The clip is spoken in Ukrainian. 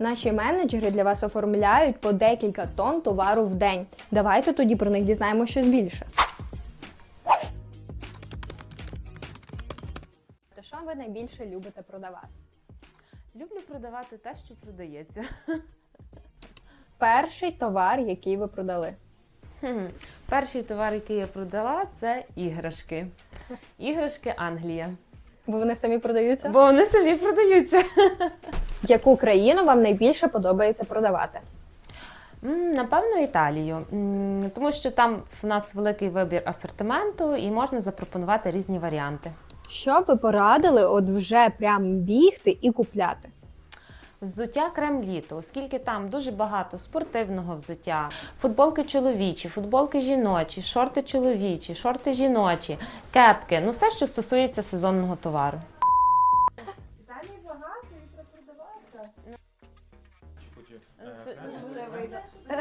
Наші менеджери для вас оформляють по декілька тонн товару в день. Давайте тоді про них дізнаємо щось більше. То що ви найбільше любите продавати? Люблю продавати те, що продається. Перший товар, який ви продали. Хм. Перший товар, який я продала, це іграшки. Іграшки Англія. Бо вони самі продаються? Бо вони самі продаються. Яку країну вам найбільше подобається продавати? Напевно, Італію, тому що там в нас великий вибір асортименту і можна запропонувати різні варіанти. Що ви порадили от вже прям бігти і купляти? Взуття крем літо, оскільки там дуже багато спортивного взуття, футболки чоловічі, футболки жіночі, шорти чоловічі, шорти жіночі, кепки ну все, що стосується сезонного товару. No. you. pójdzie. E, Su- Dobra.